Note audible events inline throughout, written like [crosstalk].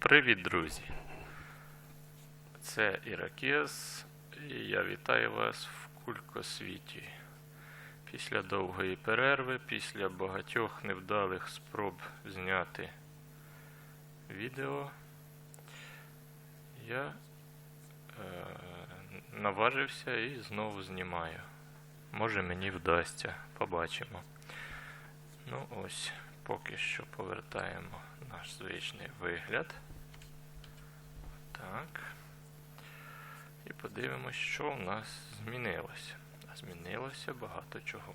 Привіт, друзі! Це Іракес, і я вітаю вас в Кулькосвіті. Після довгої перерви, після багатьох невдалих спроб зняти відео, я е, наважився і знову знімаю. Може мені вдасться, побачимо. Ну ось, поки що повертаємо наш звичний вигляд. Так. І подивимось, що в нас змінилося. А змінилося багато чого.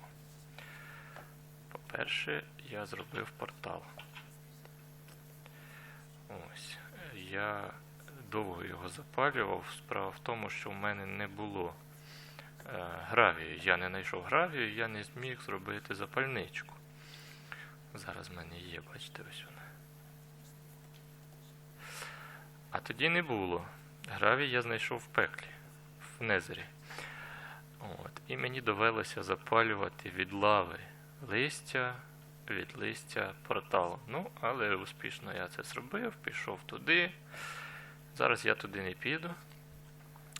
По-перше, я зробив портал. Ось. Я довго його запалював. Справа в тому, що в мене не було е, гравію. Я не знайшов гравію, я не зміг зробити запальничку. Зараз в мене є, бачите, ось вона. А тоді не було. Гравій я знайшов в пеклі, в Незері. От. І мені довелося запалювати від лави листя, від листя порталу. Ну, але успішно я це зробив, пішов туди. Зараз я туди не піду.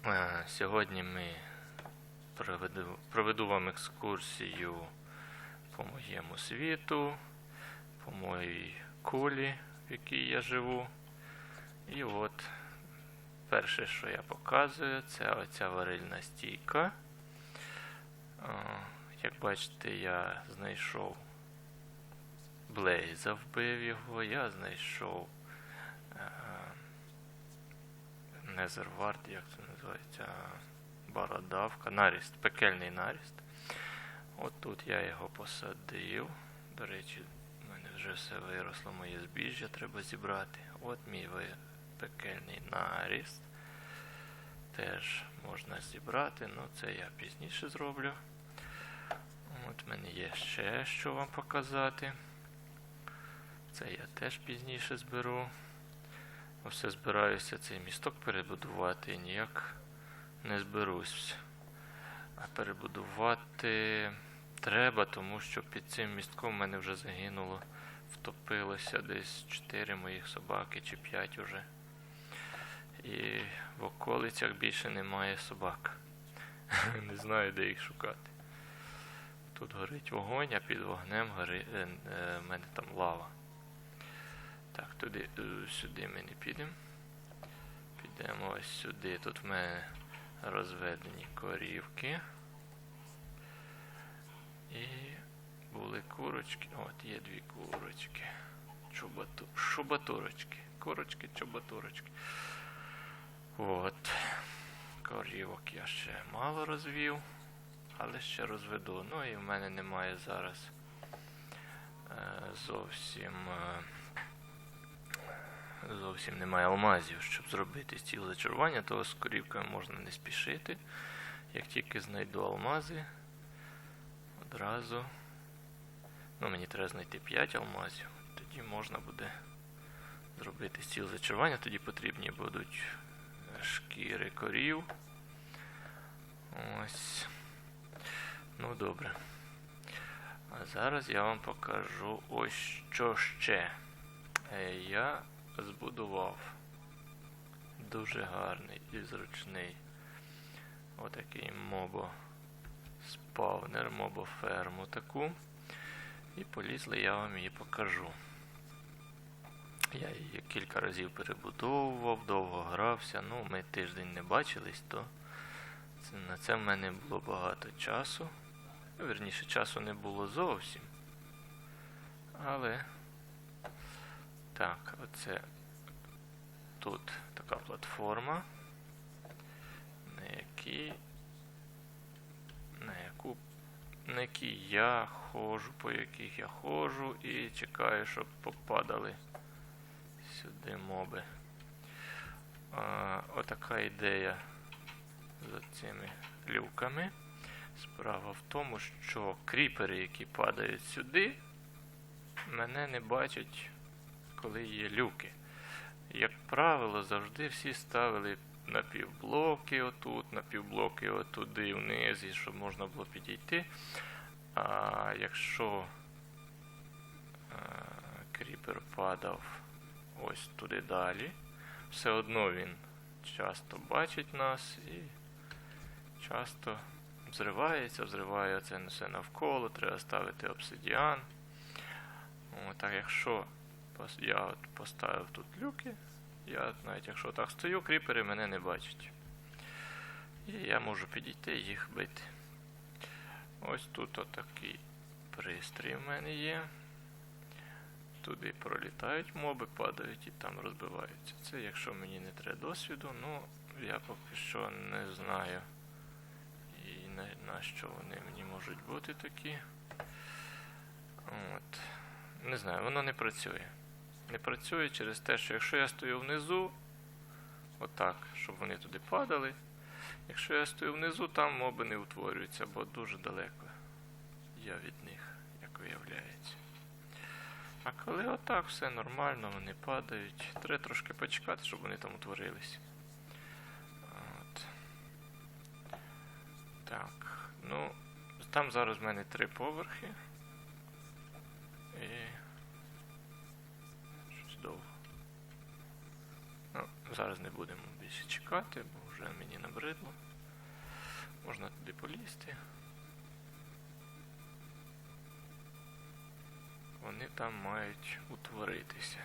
Е, Сьогодні ми проведу, проведу вам екскурсію по моєму світу, по моїй кулі, в якій я живу. І от перше, що я показую, це оця варильна стійка. Як бачите, я знайшов Блейза, вбив його, я знайшов е, Незервард, як це називається, бородавка, наріст, пекельний наріст. От тут я його посадив. До речі, в мене вже все виросло, моє збіжжя треба зібрати. От мій пекельний наріст. Теж можна зібрати, ну це я пізніше зроблю. От в мене є ще що вам показати. Це я теж пізніше зберу. Все збираюся цей місток перебудувати і ніяк не зберусь. А перебудувати треба, тому що під цим містком в мене вже загинуло, втопилося десь 4 моїх собаки чи 5 уже. І в околицях більше немає собак. [laughs] Не знаю, де їх шукати. Тут горить вогонь, а під вогнем гори... е, е, в мене там лава. Так, туди, е, сюди ми не підемо. Підемо ось сюди. Тут в мене розведені корівки. І були курочки. От є дві курочки. Чубату... Шубатурочки. Курочки, чубатурочки. От. Корівок я ще мало розвів, але ще розведу. Ну і в мене немає зараз е, зовсім. Е, зовсім немає алмазів, щоб зробити стіл зачарування, то з корівками можна не спішити. Як тільки знайду алмази, одразу. Ну, мені треба знайти 5 алмазів. Тоді можна буде зробити стіл зачарування, тоді потрібні будуть шкіри корів. Ось. Ну, добре. А зараз я вам покажу ось що ще. Е, Я збудував дуже гарний і зручний отакий мобо спавнер, мобоферму таку. І полізли, я вам її покажу. Я її кілька разів перебудовував, довго грався. Ну, ми тиждень не бачились, то на це в мене було багато часу. Ну, Вірніше, часу не було зовсім. Але так, оце тут така платформа, на якій на яку на якій я ходжу, по яких я ходжу і чекаю, щоб попадали сюди моби. А, отака ідея за цими люками. Справа в тому, що кріпери, які падають сюди, мене не бачать, коли є люки. Як правило, завжди всі ставили на півблоки отут, на півблоки отуди вниз, і щоб можна було підійти. А якщо е, кріпер падав ось туди далі. Все одно він часто бачить нас і часто взривається, взриває це все навколо, треба ставити обсидіан. О, так якщо я от поставив тут люки, я навіть якщо так стою, кріпери мене не бачать. І я можу підійти і їх бити. Ось тут отакий пристрій в мене є. Туди пролітають моби, падають і там розбиваються. Це якщо мені не треба досвіду, ну я поки що не знаю. І на, на що вони мені можуть бути такі. От. Не знаю, воно не працює. Не працює через те, що якщо я стою внизу, отак, щоб вони туди падали. Якщо я стою внизу, там моби не утворюються, бо дуже далеко я від них, як виявляється. А коли отак все нормально, вони падають, треба трошки почекати, щоб вони там утворились. От. Так, ну, там зараз в мене три поверхи. І. Щось довго. Ну, зараз не будемо більше чекати, бо вже мені набридло. Можна туди полізти. Вони там мають утворитися.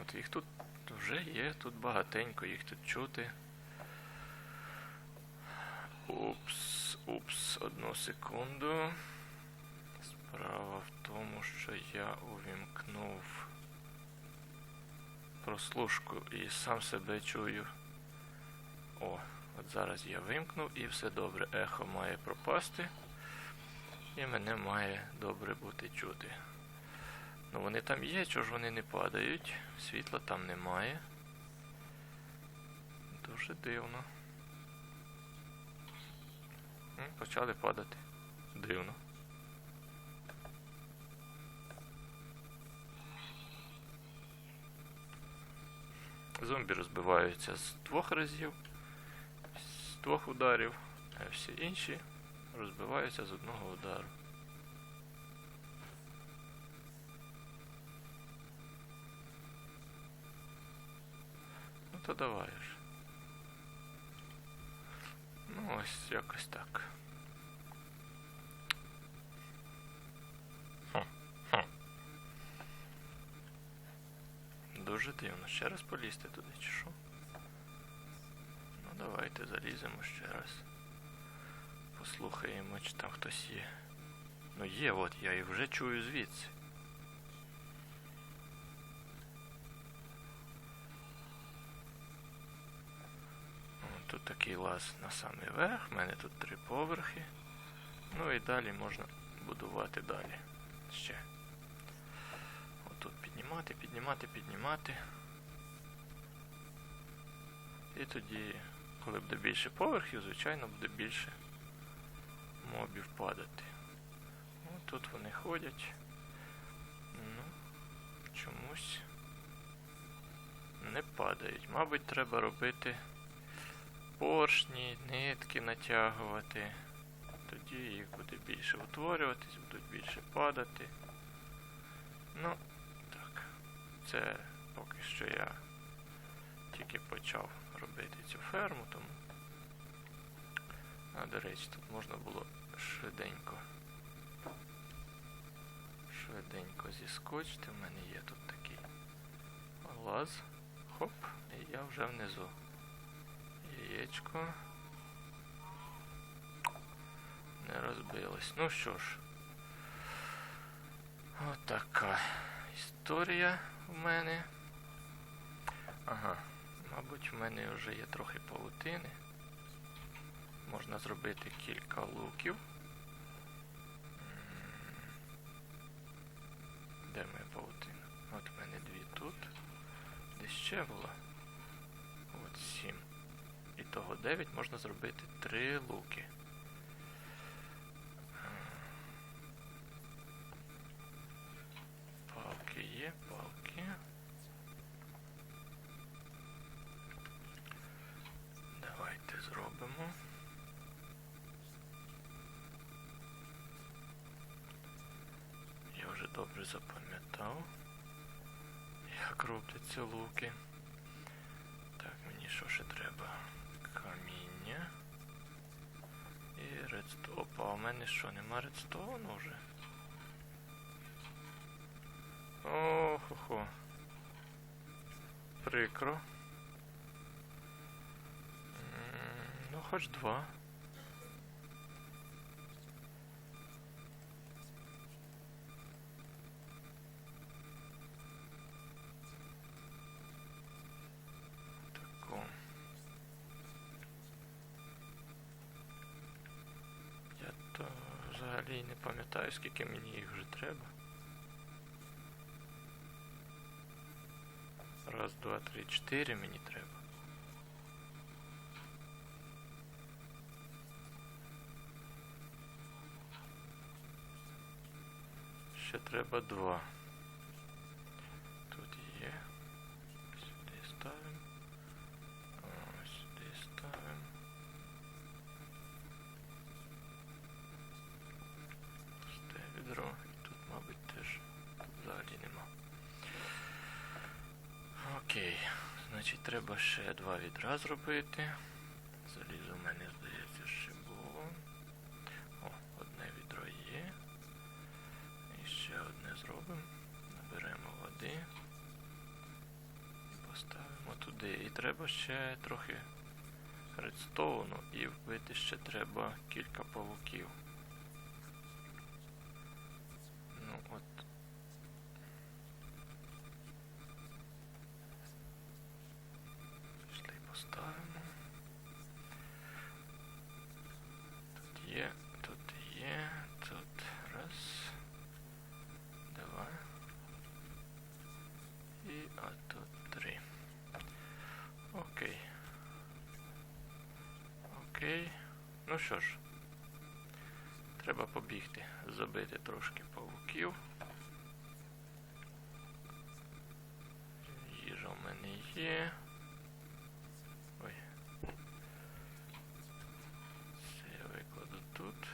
От їх тут вже є, тут багатенько, їх тут чути. Упс, упс, одну секунду. Справа в тому, що я увімкнув прослушку і сам себе чую. О, от зараз я вимкнув і все добре. Ехо має пропасти. І мене має добре бути чути. Ну вони там є, чого ж вони не падають. Світла там немає. Дуже дивно. Почали падати. Дивно. Зомбі розбиваються з двох разів, з двох ударів, а всі інші розбиваються з одного удару. Ну то давай ж. Ну ось якось так. Хм, хм. Дуже дивно. Ще раз полізти туди, чи що? Ну давайте заліземо ще раз. Послухаємо, чи там хтось є. Ну є, от я їх вже чую звідси. Тут такий лаз на самий верх, в мене тут три поверхи. Ну і далі можна будувати далі. Ще. Отут піднімати, піднімати, піднімати. І тоді, коли буде більше поверхів, звичайно, буде більше мобів падати. Ну, тут вони ходять. Ну, чомусь не падають. Мабуть, треба робити поршні, нитки натягувати. Тоді їх буде більше утворюватись, будуть більше падати. Ну, так. Це поки що я тільки почав робити цю ферму, тому. А, до речі, тут можна було швиденько. Швиденько зіскочити. У мене є тут такий лаз. Хоп, і я вже внизу. Яєчко. Не розбилось. Ну що ж. Отака історія в мене. Ага, мабуть, в мене вже є трохи павутини. Можна зробити кілька луків. Де моя паутина? От в мене дві тут. Десь ще було. От сім. І того дев'ять можна зробити три луки. Палки є, палки. Давайте зробимо. Я вже добре запам'ятав, так робляться луки. Так, мені що ще треба? Каміння. І редстоун. Опа, у мене що, нема редстоуну вже? Охо-хо. Прикро. Ну, хоч два. Тако. Я то взагалі не пам'ятаю, скільки мені їх вже треба. Раз, два, три, чотири мені треба. Ще треба два. Тут є. Сюди ставимо. О, сюди ставимо. Пусте відро. І тут, мабуть, теж тут взагалі нема. Окей. Значить, треба ще два відра зробити. Залізо в мене, здається, ще було. О, одне відро є. І ще одне зробимо. Наберемо води. І поставимо туди. І треба ще трохи редстоуну і вбити ще треба кілька павуків. Ну от. Пішли поставимо. Тут є, тут є, тут раз, два. І а тут три. Окей. Окей. Ну що ж, треба побігти, забити трошки павуків. Їжа в мене є. Ой. Це я викладу тут.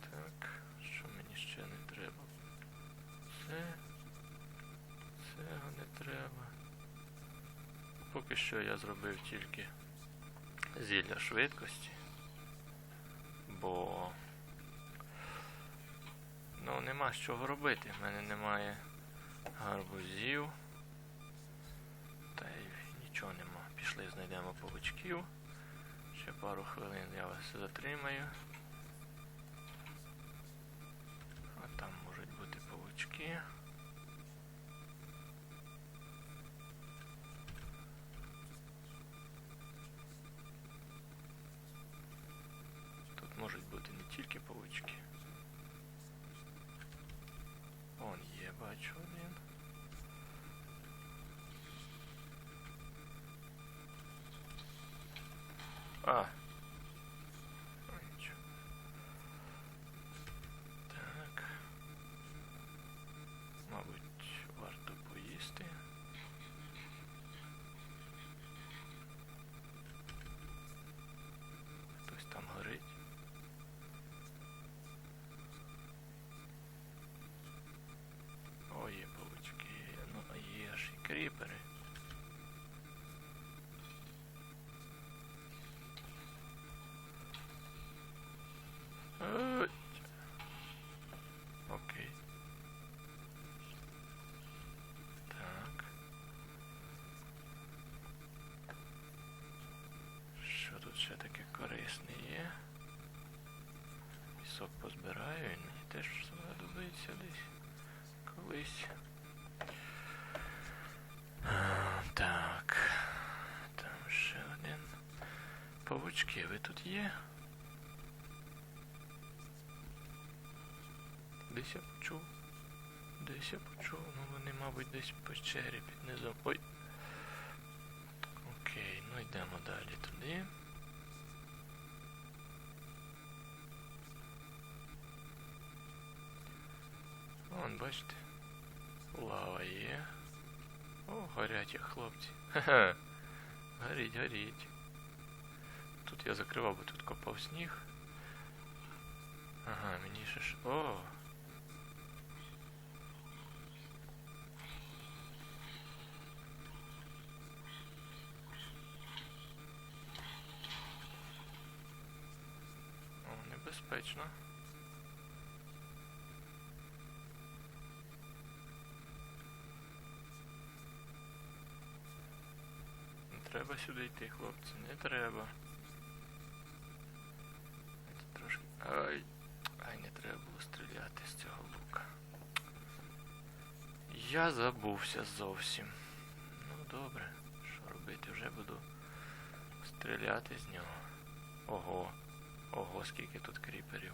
Так, що мені ще не треба? Це. Цього не треба. Поки що я зробив тільки зілля швидкості. Бо ну нема з чого робити. В мене немає гарбузів. Та й нічого нема. Пішли, знайдемо павучків. Ще пару хвилин я вас затримаю. А там можуть бути павучки. Тут можуть бути не тільки павучки. Он є, бачу один. А. Пісок позбираю, він мені теж знадобиться десь колись. Так. Там ще один. Павучки, ви тут є? Десь я почув. Десь я почув. Ну вони, мабуть, десь в печері під. Ой. Окей, ну йдемо далі туди. бачите? Лава є. О, горять як хлопці. Ха-ха. Горіть, горіть. Тут я закривав, бо тут копав сніг. Ага, мені ще ж... О! О, небезпечно. Сюди йти, хлопці, не треба. Це Трошки. Ай. Ай, не треба було стріляти з цього лука. Я забувся зовсім. Ну добре, що робити, вже буду стріляти з нього. Ого, ого, скільки тут кріперів.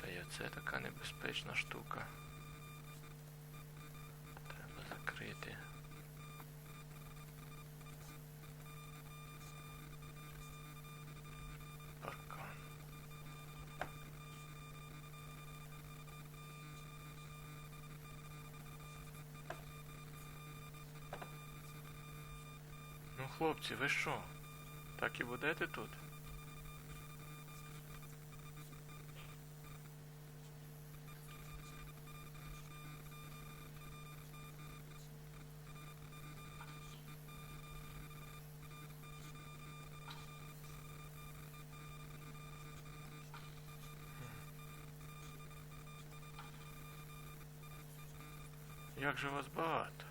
Та й оце така небезпечна штука. Треба закрити. Паркан. Ну, хлопці, ви що? Так і будете тут? Як же вас багато?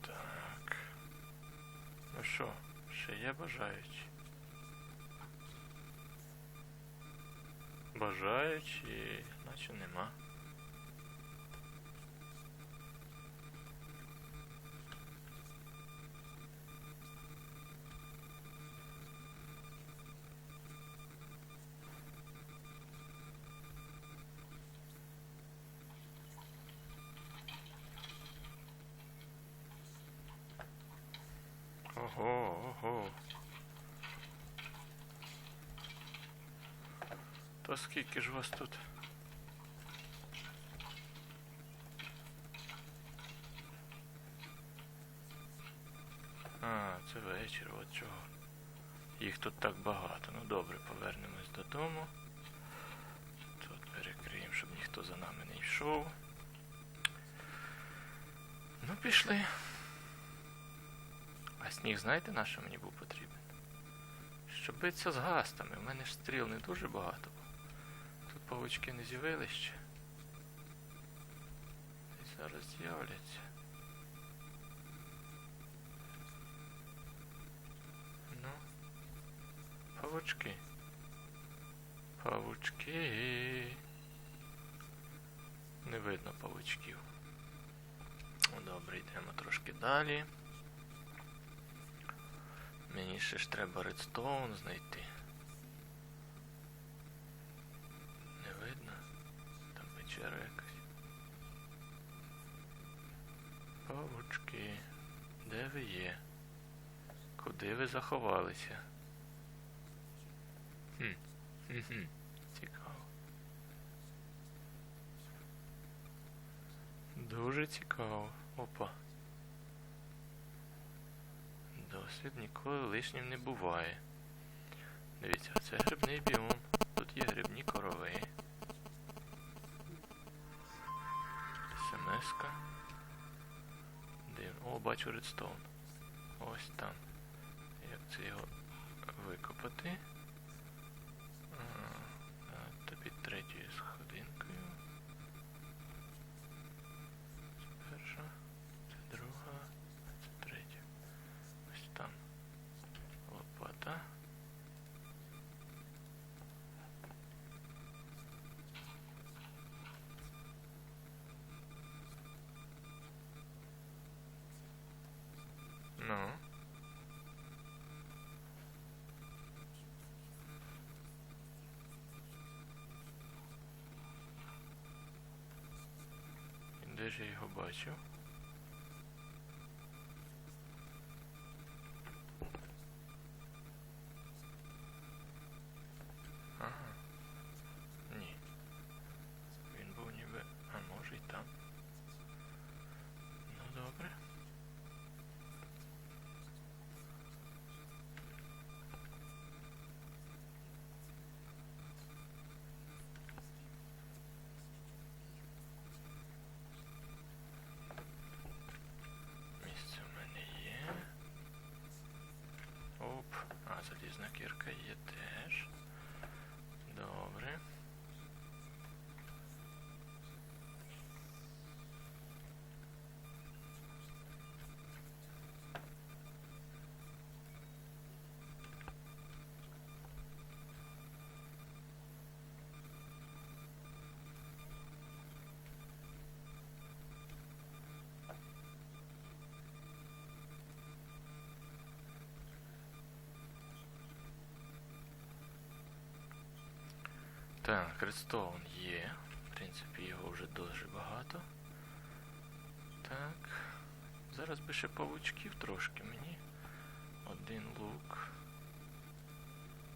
Так. Ну що, ще є бажаючі? Бажаючі, наче нема. Ого, ого. То скільки ж вас тут? А, це вечір, от чого. Їх тут так багато. Ну добре, повернемось додому. Тут перекриємо, щоб ніхто за нами не йшов. Ну, пішли. А сніг знаєте, на що мені був потрібен? Щоб битися з гастами. У мене ж стріл не дуже багато. Павучки не з'явились ще. І зараз з'являться. Ну. Павучки. Павучки. Не видно павучків. Ну добре, йдемо трошки далі. Мені ще ж треба редстоун знайти. Ви є? Куди ви заховалися? Хм. Хм-хм. Цікаво. Дуже цікаво. Опа. Досвід ніколи лишнім не буває. Дивіться, це грибний біом. Тут є грибні бачу редстоун. Ось там. Як це його викопати? А, а, то під третьою сходинкою. Це перша, це друга, а це третя. Ось там. Лопата. Ну. І Де ж я його бачив? Зірка є Так, редстоун є. В принципі, його вже дуже багато. Так. Зараз би ще павучків трошки мені. Один лук.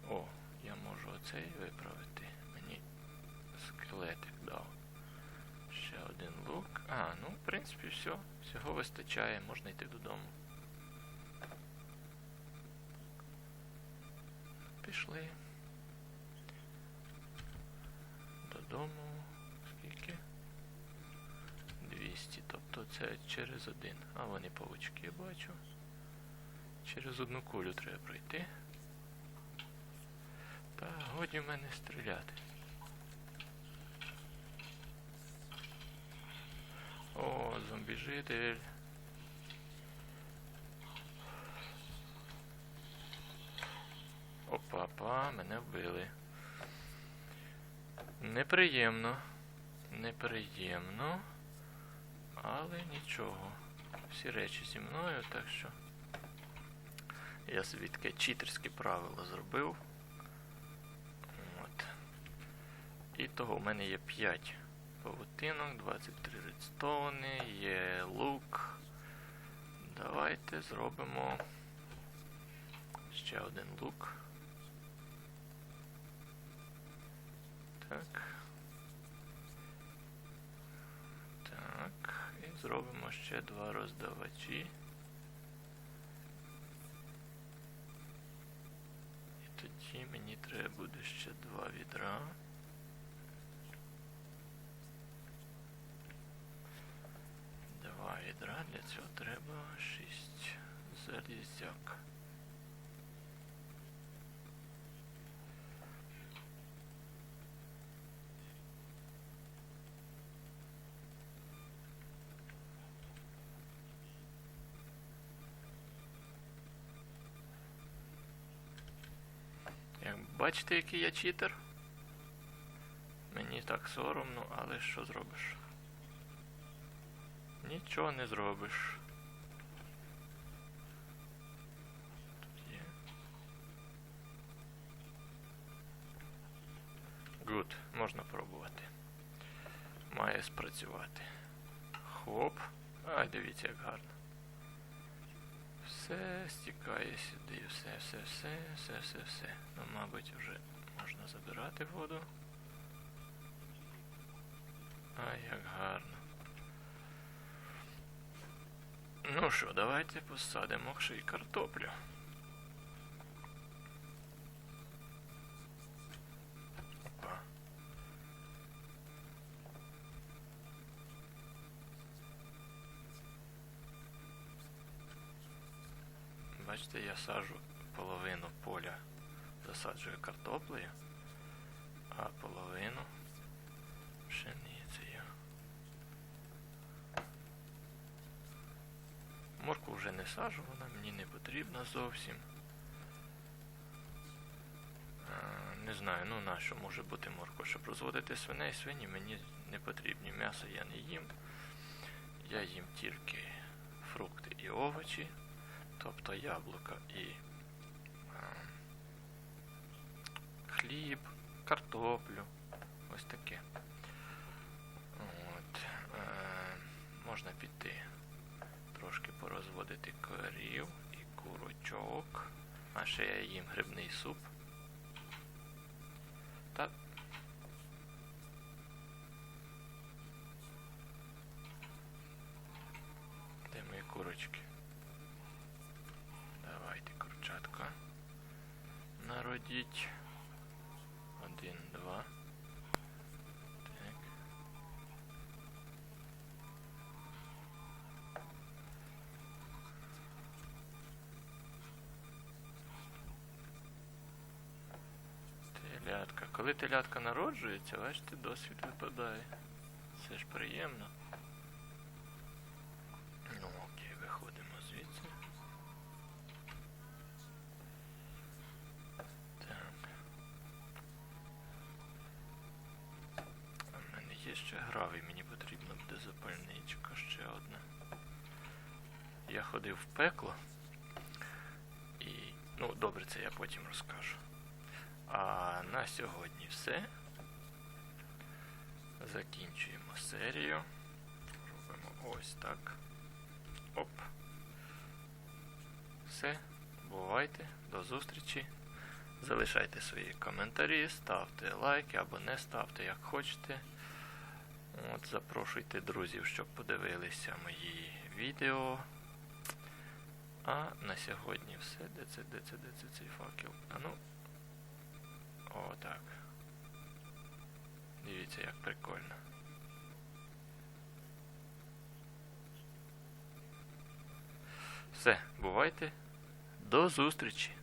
О, я можу оцей виправити. Мені скелетик дав. Ще один лук. А, ну, в принципі, все. Всього вистачає, можна йти додому. Пішли. Додому. Скільки? 200. Тобто це через один. А вони павучки бачу. Через одну кулю треба пройти. Та годі в мене стріляти. О, зомбі-житель. Опа-па, мене вбили. Неприємно. Неприємно. Але нічого. Всі речі зі мною, так що. Я собі таке читерське правило зробив. От. І того в мене є 5 павутинок, 23 редстоуни, є лук. Давайте зробимо ще один лук. Так. Так. І зробимо ще два роздавачі. І тоді мені треба буде ще два відра. Два відра, для цього треба шість залізяк. Як бачите, який я читер? Мені так соромно, але що зробиш? Нічого не зробиш. Тут є. Гуд, можна пробувати. Має спрацювати. Хоп. Ай, дивіться, як гарно. Все стікає сюди, все, все, все, все, все, все. Ну, мабуть, вже можна забирати воду. Ай, як гарно. Ну що, давайте посадимо ще й картоплю. Опа. Бачите, я саджу половину поля засаджую картоплею, а половину пшеницею. Морку вже не сажу, вона мені не потрібна зовсім. Не знаю, ну на що може бути морква, щоб розводити свиней, свині мені не потрібні. М'ясо я не їм. Я їм тільки фрукти і овочі, тобто яблука і а, хліб, картоплю. Ось таке. От, е, можна піти трошки порозводити корів і курочок. А ще я їм грибний суп. Та Де мої курочки? Давайте, курчатка. Народіть. Один, два. Так. Телятка. Коли телятка народжується, бачите, досвід випадає. Це ж приємно. Я ходив в пекло. І. Ну, добре, це я потім розкажу. А на сьогодні все. Закінчуємо серію. Робимо ось так. Оп. Все. Бувайте. До зустрічі. Залишайте свої коментарі, ставте лайки або не ставте, як хочете. От, запрошуйте друзів, щоб подивилися мої відео. А на сьогодні все. Де це, де це, де це цей факел? А ну. О, так. Дивіться, як прикольно. Все, бувайте. До зустрічі!